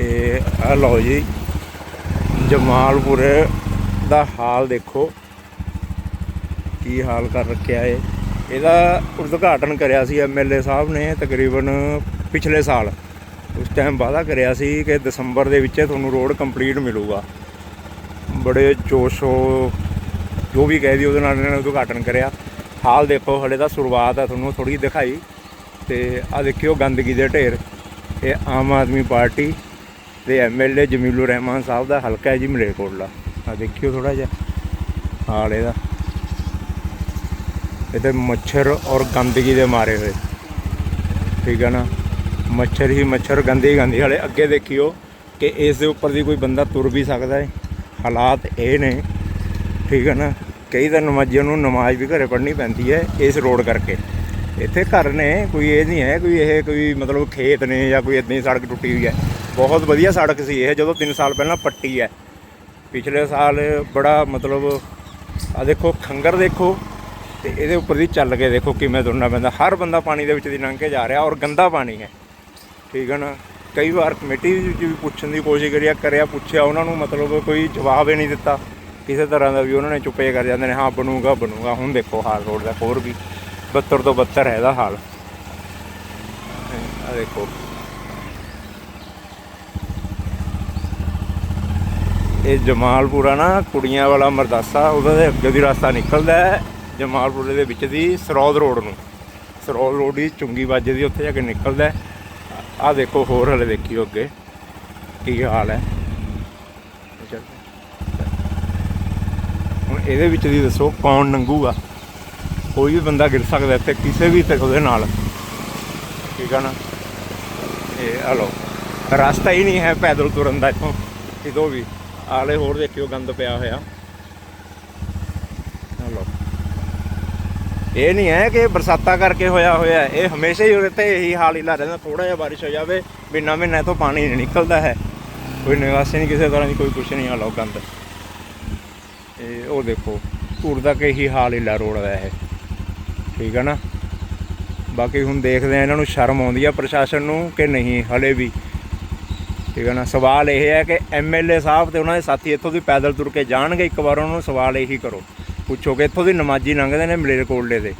ਇਹ ਆ ਲਓ ਜੀ, ਜਮਾਲਪੁਰ ਦਾ ਹਾਲ ਦੇਖੋ। ਕੀ ਹਾਲ ਕਰ ਰੱਖਿਆ ਏ ਇਹਦਾ ਉਦਘਾਟਨ ਕਰਿਆ ਸੀ ਐਮਐਲਏ ਸਾਹਿਬ ਨੇ ਤਕਰੀਬਨ ਪਿਛਲੇ ਸਾਲ। ਉਸ ਟਾਈਮ ਵਾਅਦਾ ਕਰਿਆ ਸੀ ਕਿ ਦਸੰਬਰ ਦੇ ਵਿੱਚ ਤੁਹਾਨੂੰ ਰੋਡ ਕੰਪਲੀਟ ਮਿਲੂਗਾ। ਬੜੇ ਜੋਸ਼ੋ, ਜੋ ਵੀ ਕਹਿ ਦੀ ਉਹਦੇ ਨਾਲ ਇਹਨਾਂ ਨੇ ਉਦਘਾਟਨ ਕਰਿਆ। ਹਾਲ ਦੇਖੋ, ਹਲੇ ਤਾਂ ਸ਼ੁਰੂਆਤ ਹੈ ਤੁਹਾਨੂੰ ਥੋੜੀ ਦਿਖਾਈ। ਤੇ ਆ ਦੇਖਿਓ ਗੰਦਗੀ ਦੇ ਢੇਰ। ਇਹ ਆਮ ਆਦਮੀ ਪਾਰਟੀ ਦੇ ਐਮਐਲਏ ਜਮੀਲੁਰ ਰਹਿਮਾਨ ਸਾਹਿਬ ਦਾ ਹਲਕਾ ਹੈ ਜੀ ਮਲੇਰਕੋਟਲਾ। ਆ ਦੇਖਿਓ ਥੋੜਾ ਜਿਹਾ ਹਾਲ ਇਹਦਾ। ਇਹਦੇ ਮੱਛਰ ਔਰ ਗੰਦਗੀ ਦੇ ਮਾਰੇ ਹੋਏ। ਠੀਕ ਹੈ ਨਾ? ਮੱਛਰ ਹੀ ਮੱਛਰ, ਗੰਦੀ ਗੰਦੀ। ਹਲੇ ਅੱਗੇ ਦੇਖਿਓ ਕਿ ਇਸ ਦੇ ਉੱਪਰ ਦੀ ਕੋਈ ਬੰਦਾ ਤੁਰ ਵੀ ਸਕਦਾ ਹੈ। ਹਾਲਾਤ ਇਹ ਨੇ। ਠੀਕ ਹੈ ਨਾ? ਕਈ ਤਾਂ ਨਮਾਜ਼ੀਆਂ ਨੂੰ ਨਮਾਜ਼ ਵੀ ਘਰੇ ਪੜ੍ਹਨੀ ਪੈਂਦੀ ਹੈ ਇਸ ਰੋਡ ਕਰਕੇ। ਇੱਥੇ ਘਰ ਨੇ, ਕੋਈ ਇਹ ਨਹੀਂ ਹੈ, ਕੋਈ ਇਹ ਕੋਈ ਮਤਲਬ ਖੇਤ ਨੇ ਜਾਂ ਕੋਈ ਇਦਾਂ ਹੀ ਸੜਕ ਟੁੱਟੀ ਹੋਈ ਹੈ। ਬਹੁਤ ਵਧੀਆ ਸੜਕ ਸੀ ਇਹ, ਜਦੋਂ 3 ਸਾਲ ਪਹਿਲਾਂ ਪੱਟੀ ਹੈ। ਪਿਛਲੇ ਸਾਲ ਬੜਾ ਮਤਲਬ ਆ ਦੇਖੋ, ਖੰਗਰ ਦੇਖੋ, ਤੇ ਇਹਦੇ ਉੱਪਰ ਦੀ ਚੱਲ ਕੇ ਦੇਖੋ ਕਿਵੇਂ ਤੁਰਨਾ ਪੈਂਦਾ। ਹਰ ਬੰਦਾ ਪਾਣੀ ਦੇ ਵਿੱਚ ਦੀ ਲੰਘ ਕੇ ਜਾ ਰਿਹਾ ਔਰ ਗੰਦਾ ਪਾਣੀ ਹੈ। ਠੀਕ ਹੈ ਨਾ? ਕਈ ਵਾਰ ਕਮੇਟੀ ਵਿੱਚ ਵੀ ਪੁੱਛਣ ਦੀ ਕੋਸ਼ਿਸ਼ ਕਰਿਆ ਕਰਿਆ, ਪੁੱਛਿਆ, ਉਹਨਾਂ ਨੂੰ ਮਤਲਬ ਕੋਈ ਜਵਾਬ ਹੀ ਨਹੀਂ ਦਿੱਤਾ। ਕਿਸੇ ਤਰ੍ਹਾਂ ਦਾ ਵੀ ਉਹਨਾਂ ਨੇ ਚੁੱਪੇ ਕਰ ਜਾਂਦੇ ਨੇ, ਹਾਂ, ਬਣੂਗਾ ਬਣੂਗਾ। ਹੁਣ ਦੇਖੋ ਹਾਲ ਰੋਡ ਦਾ, ਹੋਰ ਵੀ 72 ਤੋਂ 72 ਹੈ ਇਹਦਾ ਹਾਲ। ਆ ਦੇਖੋ। ਇਹ ਜਮਾਲਪੁਰਾ ਨਾ ਕੁੜੀਆਂ ਵਾਲਾ ਮਰਦਾਸਾ, ਉਹਦਾ ਦੇ ਅੱਗੇ ਦੀ ਰਸਤਾ ਨਿਕਲਦਾ ਹੈ, ਜਮਾਲਪੁਰੇ ਦੇ ਵਿੱਚ ਦੀ ਸਰੌਦ ਰੋਡ ਨੂੰ। ਸਰੌਦ ਰੋਡ ਦੀ ਚੁੰਗੀ ਵੱਜਦੀ ਉੱਥੇ ਜਾ ਕੇ ਨਿਕਲਦਾ ਆ ਦੇਖੋ, ਹੋਰ ਹਲੇ ਦੇਖਿਓ ਅੱਗੇ, ਕੀ ਹਾਲ ਹੈ। ਚੱਲ। ਹੁਣ ਇਹਦੇ ਵਿੱਚ ਦੀ ਦੱਸੋ, ਕੌਣ ਨੰਗੂਗਾ? ਕੋਈ ਵੀ ਬੰਦਾ ਗਿਰ ਸਕਦਾ ਇੱਥੇ ਕਿਸੇ ਵੀ ਤੇ ਉਹਦੇ ਨਾਲ। ਠੀਕ ਆ ਨਾ? ਇਹ ਹਲੋ ਰਸਤਾ ਹੀ ਨਹੀਂ ਹੈ ਪੈਦਲ ਤੁਰਨ ਦਾ ਇੱਥੋਂ ਕਿਦੋਂ ਵੀ। ਆਲੇ ਹੋਰ ਦੇਖਿਓ, ਗੰਦ ਪਿਆ ਹੋਇਆ। ਹਲੋ ਇਹ ਨਹੀਂ ਹੈ ਕਿ ਬਰਸਾਤਾਂ ਕਰਕੇ ਹੋਇਆ ਹੋਇਆ ਇਹ ਹਮੇਸ਼ਾ ਹੀ ਉਰੇ ਤੇ ਇਹੀ ਹਾਲ ਹੀ ਲਾ ਰਹਿੰਦਾ। ਥੋੜਾ ਜਿਹਾ ਬਾਰਿਸ਼ ਹੋ ਜਾਵੇ, ਬਿਨਾਂ ਮਹੀਨੇ ਤੋਂ ਪਾਣੀ ਨਹੀਂ ਨਿਕਲਦਾ ਹੈ। ਕੋਈ ਨਿਵਾਸੀ ਨਹੀਂ, ਕਿਸੇ ਤਰ੍ਹਾਂ ਦੀ ਕੋਈ ਕੁਛ ਨਹੀਂ ਆ ਹਾਲੋ ਗੰਦ। ਇਹ ਉਹ ਦੇਖੋ, ਧੂੜ ਦਾ ਕਿ ਇਹੀ ਹਾਲ ਹੀ ਲਾ ਰੋਡ ਦਾ ਇਹ ਠੀਕ ਹੈ ਨਾ? ਬਾਕੀ ਹੁਣ ਦੇਖਦੇ ਆ ਇਹਨਾਂ ਨੂੰ ਸ਼ਰਮ ਆਉਂਦੀ ਆ ਪ੍ਰਸ਼ਾਸਨ ਨੂੰ ਕਿ ਨਹੀਂ, ਹਲੇ ਵੀ। ਠੀਕ ਹੈ ਨਾ? ਸਵਾਲ ਇਹ ਹੈ ਕਿ ਐਮਐਲਏ ਸਾਹਿਬ ਤੇ ਉਹਨਾਂ ਦੇ ਸਾਥੀ ਇੱਥੋਂ ਦੀ ਪੈਦਲ ਤੁਰ ਕੇ ਜਾਣਗੇ, ਇੱਕ ਵਾਰ ਉਹਨਾਂ ਨੂੰ ਸਵਾਲ ਇਹੀ ਕਰੋ। ਪੁੱਛੋ ਕਿ ਇੱਥੋਂ ਦੀ ਨਮਾਜ਼ੀ ਲੰਘਦੇ ਨੇ ਮਲੇਰਕੋਟਲੇ ਦੇ।